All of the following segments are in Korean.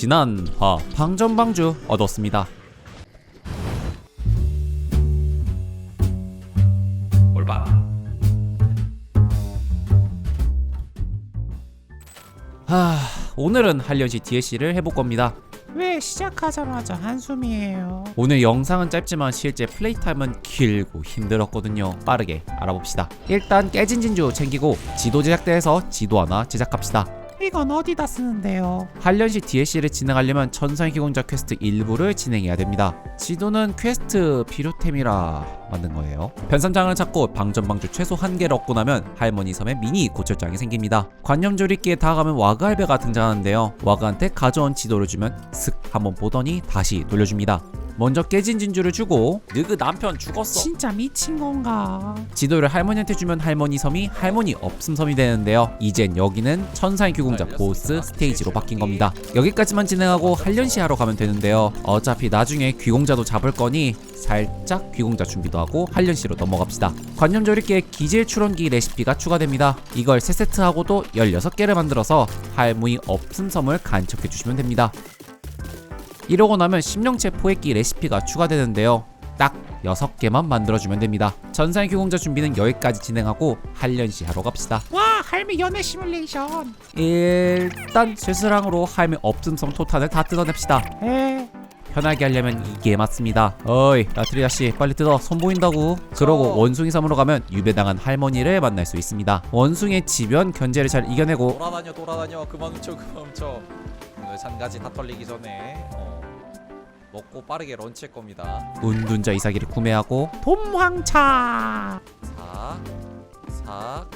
지난 화 방전방주 얻었습니다. 올바. 하, 오늘은 한련시 DLC를 해볼 겁니다. 왜 시작하자마자 한숨이에요? 오늘 영상은 짧지만 실제 플레이 타임은 길고 힘들었거든요. 빠르게 알아봅시다. 일단 깨진 진주 챙기고 지도 제작대에서 지도 하나 제작합시다. 이건 어디다 쓰는데요? 한련시 DLC를 진행하려면 천상의 기공자 퀘스트 일부를 진행해야 됩니다. 지도는 퀘스트 비료템이라 만든 거예요. 변선장을 찾고 방전방주 최소 한 개를 얻고 나면 할머니 섬에 미니 고철장이 생깁니다. 관념조리기에 다가가면 와그 할배가 등장하는데요. 와그한테 가져온 지도를 주면 슥 한번 보더니 다시 돌려줍니다. 먼저 깨진 진주를 주고 느그 남편 죽었어. 진짜 미친 건가? 지도를 할머니한테 주면 할머니 섬이 할머니 없음 섬이 되는데요. 이젠 여기는 천사의 규공자 보스 스테이지로 바뀐 겁니다. 여기까지만 진행하고 한련시 하러 가면 되는데요. 어차피 나중에 귀공자도 잡을 거니 살짝 귀공자 준비도 하고 한련시로 넘어갑시다. 관념조리기에 기질 추론기 레시피가 추가됩니다. 이걸 3세트하고도 16개를 만들어서 할머니 없음 섬을 간척해 주시면 됩니다. 이러고 나면 심령체 포획기 레시피가 추가되는데요. 딱 6개만 만들어주면 됩니다. 전사의 규공자 준비는 여기까지 진행하고 한련시 하러 갑시다. 와 할미 연애 시뮬레이션. 일단 쇠스랑으로 할매 없음성 토탄을 다 뜯어냅시다. 에 편하게 하려면 이게 맞습니다. 어이 라트리아 씨 빨리 뜯어 손 보인다고. 그러고 원숭이 섬으로 가면 유배당한 할머니를 만날 수 있습니다. 원숭이의 지변 견제를 잘 이겨내고 돌아다녀 돌아다녀 그만 훔쳐 그만 훔쳐 오늘 잔가지 다 털리기 전에 어, 먹고 빠르게 런치할 겁니다 운둔자 이사기를 구매하고 돔황차. 사, 사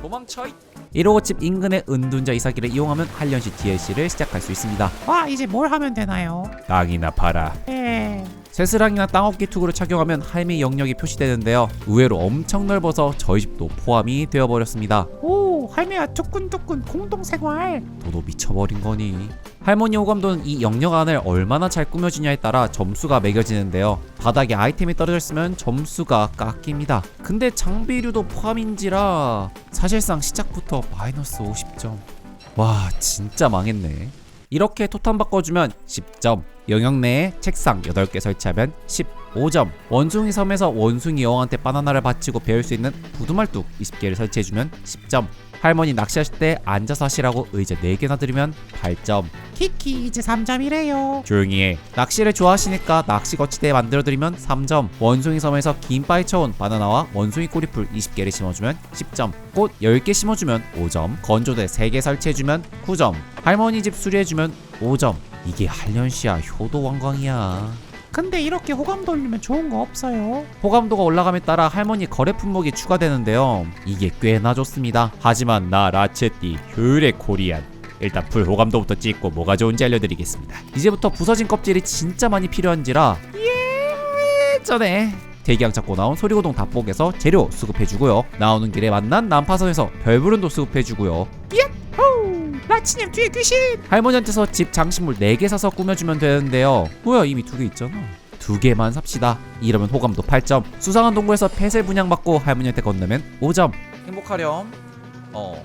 도망쳐 이 이러고 집 인근의 은둔자 이사기를 이용하면 한련시 DLC를 시작할 수 있습니다. 와 이제 뭘 하면 되나요? 땅이나 팔아. 에 새스랑이나 땅업기 투구를 착용하면 할미 영역이 표시되는데요. 의외로 엄청 넓어서 저희 집도 포함이 되어버렸습니다. 오 할미야 뚜끈뚜끈 공동생활. 너도 미쳐버린 거니? 할머니 호감도는 이 영역 안을 얼마나 잘 꾸며지냐에 따라 점수가 매겨지는데요. 바닥에 아이템이 떨어져 있으면 점수가 깎입니다. 근데 장비류도 포함인지라 사실상 시작부터 마이너스 50점. 와 진짜 망했네. 이렇게 토탄 바꿔주면 10점. 영역 내에 책상 8개 설치하면 15점. 원숭이 섬에서 원숭이 여왕한테 바나나를 바치고 배울 수 있는 부두말뚝 20개를 설치해주면 10점. 할머니 낚시하실 때 앉아서 하시라고 의자 4개나 드리면 8점. 키키 이제 3점이래요. 조용히 해. 낚시를 좋아하시니까 낚시 거치대 만들어드리면 3점. 원숭이 섬에서 긴 바위 쳐온 바나나와 원숭이 꼬리풀 20개를 심어주면 10점. 꽃 10개 심어주면 5점. 건조대 3개 설치해주면 9점. 할머니 집 수리해주면 5점. 이게 한련시야 효도 왕광이야. 근데 이렇게 호감 돌리면 좋은 거 없어요? 호감도가 올라감에 따라 할머니 거래 품목이 추가되는데요. 이게 꽤나 좋습니다. 하지만 나 라체띠 효율의 코리안. 일단 풀 호감도부터 찍고 뭐가 좋은지 알려드리겠습니다. 이제부터 부서진 껍질이 진짜 많이 필요한지라 예전에 대기양 잡고 나온 소리고동 답복에서 재료 수급해주고요. 나오는 길에 만난 난파선에서 별부른도 수급해주고요. 호 라치님 뒤에 귀신. 할머니한테서 집 장식물 4개 사서 꾸며주면 되는데요. 뭐야 이미 두개 있잖아. 두 개만 삽시다. 이러면 호감도 8점. 수상한 동굴에서 펫을 분양받고 할머니한테 건너면 5점. 행복하렴 어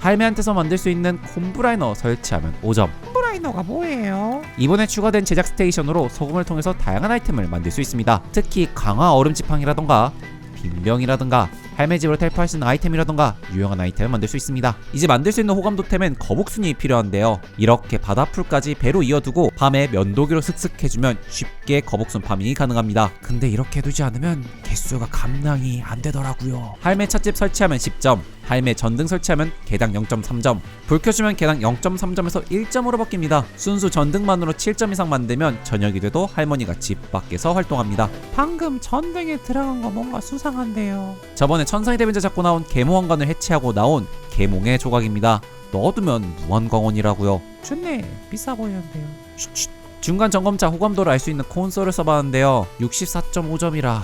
할매한테서 만들 수 있는 콤브라이너 설치하면 5점. 브라이너가 뭐예요? 이번에 추가된 제작 스테이션으로 소금을 통해서 다양한 아이템을 만들 수 있습니다. 특히 강화 얼음 지팡이라던가 빈병이라던가 할매 집으로 탈포할 수 있는 아이템이라던가 유용한 아이템을 만들 수 있습니다. 이제 만들 수 있는 호감도템엔 거북순이 필요한데요. 이렇게 바다풀까지 배로 이어두고 밤에 면도기로 슥슥 해주면 쉽게 거북순 파밍이 가능합니다. 근데 이렇게 해두지 않으면 개수가 감당이 안 되더라고요. 할매 찻집 설치하면 10점, 할매 전등 설치하면 개당 0.3점, 불 켜주면 개당 0.3점에서 1점으로 바뀝니다. 순수 전등만으로 7점 이상 만들면 저녁이 돼도 할머니가 집 밖에서 활동합니다. 방금 전등에 들어간 거 뭔가 수상한데요. 저번에 천상의 대변자 잡고 나온 계몽왕관을 해체하고 나온 계몽의 조각입니다. 넣어두면 무한광원이라고요. 좋네. 비싸 보이는데요. 쉿쉿. 중간 점검차 호감도를 알 수 있는 콘솔을 써봤는데요. 64.5점이라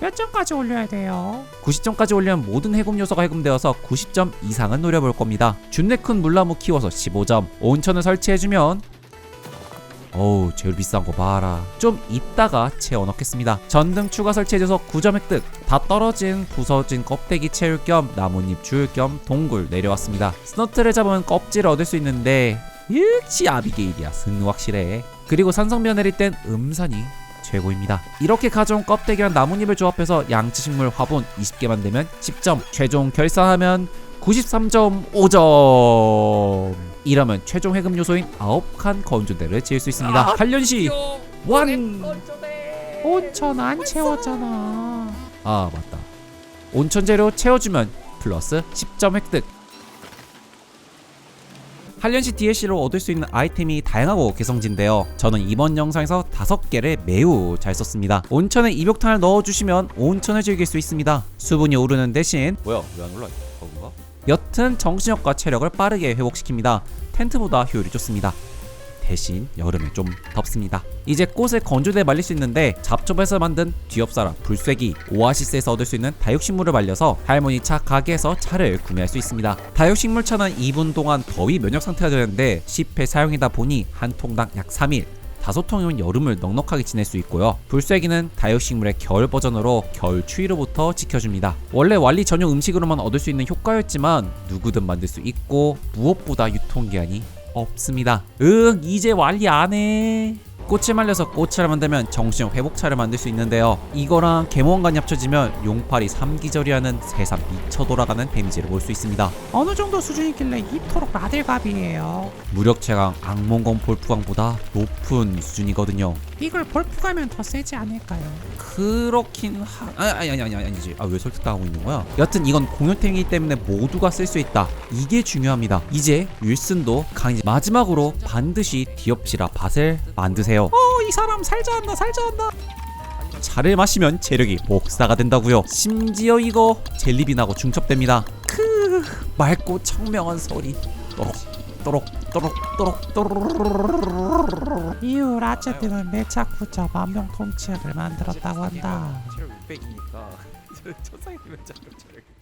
몇 점까지 올려야 돼요? 90점까지 올리면 모든 해금 요소가 해금되어서 90점 이상은 노려볼 겁니다. 준내 큰 물나무 키워서 15점. 온천을 설치해주면 어우 제일 비싼 거 봐라. 좀 이따가 채워 넣겠습니다. 전등 추가 설치해줘서 9점 획득. 다 떨어진 부서진 껍데기 채울 겸 나뭇잎 줄겸 동굴 내려왔습니다. 스너트를 잡으면 껍질을 얻을 수 있는데 역시 아비게일이야 승 확실해. 그리고 산성비가 내릴 땐 음산이 최고입니다. 이렇게 가져온 껍데기랑 나뭇잎을 조합해서 양치식물 화분 20개 만들면 10점. 최종 결산하면 93.5점 이러면 최종 해금 요소인 9칸 건조대를 지을 수 있습니다. 한련시 완! 온천 안 채웠잖아. 아 맞다. 온천 재료 채워주면 플러스 10점 획득. 한련시 DLC로 얻을 수 있는 아이템이 다양하고 개성진데요. 저는 이번 영상에서 5개를 매우 잘 썼습니다. 온천에 입욕탕을 넣어주시면 온천을 즐길 수 있습니다. 수분이 오르는 대신 뭐야 왜 안 올라? 옅은 정신력과 체력을 빠르게 회복시킵니다 텐트보다 효율이 좋습니다 대신 여름에 좀 덥습니다. 이제 꽃을 건조대에 말릴 수 있는데 잡초에서 만든 뒤엎사랑, 불쐐기, 오아시스에서 얻을 수 있는 다육식물을 말려서 할머니 차 가게에서 차를 구매할 수 있습니다. 다육식물 차는 2분 동안 더위 면역 상태가 되는데 10회 사용이다 보니 한 통당 약 3일 다섯 통이면 여름을 넉넉하게 지낼 수 있고요. 불쐐기는 다육식물의 겨울 버전으로 겨울 추위로부터 지켜줍니다. 원래 완리 전용 음식으로만 얻을 수 있는 효과였지만 누구든 만들 수 있고 무엇보다 유통기한이 없습니다. 응, 이제 완리 안 해. 꽃을 말려서 꽃차를 만들면 정신력 회복차를 만들 수 있는데요. 이거랑 개모원간이 합쳐지면 용팔이 3기절이라는 세상 미쳐 돌아가는 데미지를 볼 수 있습니다. 어느 정도 수준이길래 이토록 라델갑이에요. 무력 최강 악몽검 볼프강보다 높은 수준이거든요. 이걸 볼프 가면 더 세지 않을까요? 그렇긴 하... 아니 아니 아니 아니 아니지. 아 왜 설득당하고 있는 거야? 여튼 이건 공효템이기 때문에 모두가 쓸 수 있다. 이게 중요합니다. 이제 윌슨도 강의 마지막으로 반드시 디옵시라 밭을 만드세요. 어, 이 사람 살자 한다, 살자 한다. 차를 마시면 체력이 복사가 된다고요. 심지어 이거 젤리빈하고 중첩됩니다. 크 맑고 청명한 소리. 또록 또록 또록 또록 또록 이후 라체트는 매차쿠차 만병통치약을 만들었다고 한다. 체력 600이니까 천상이 되면 체력 체력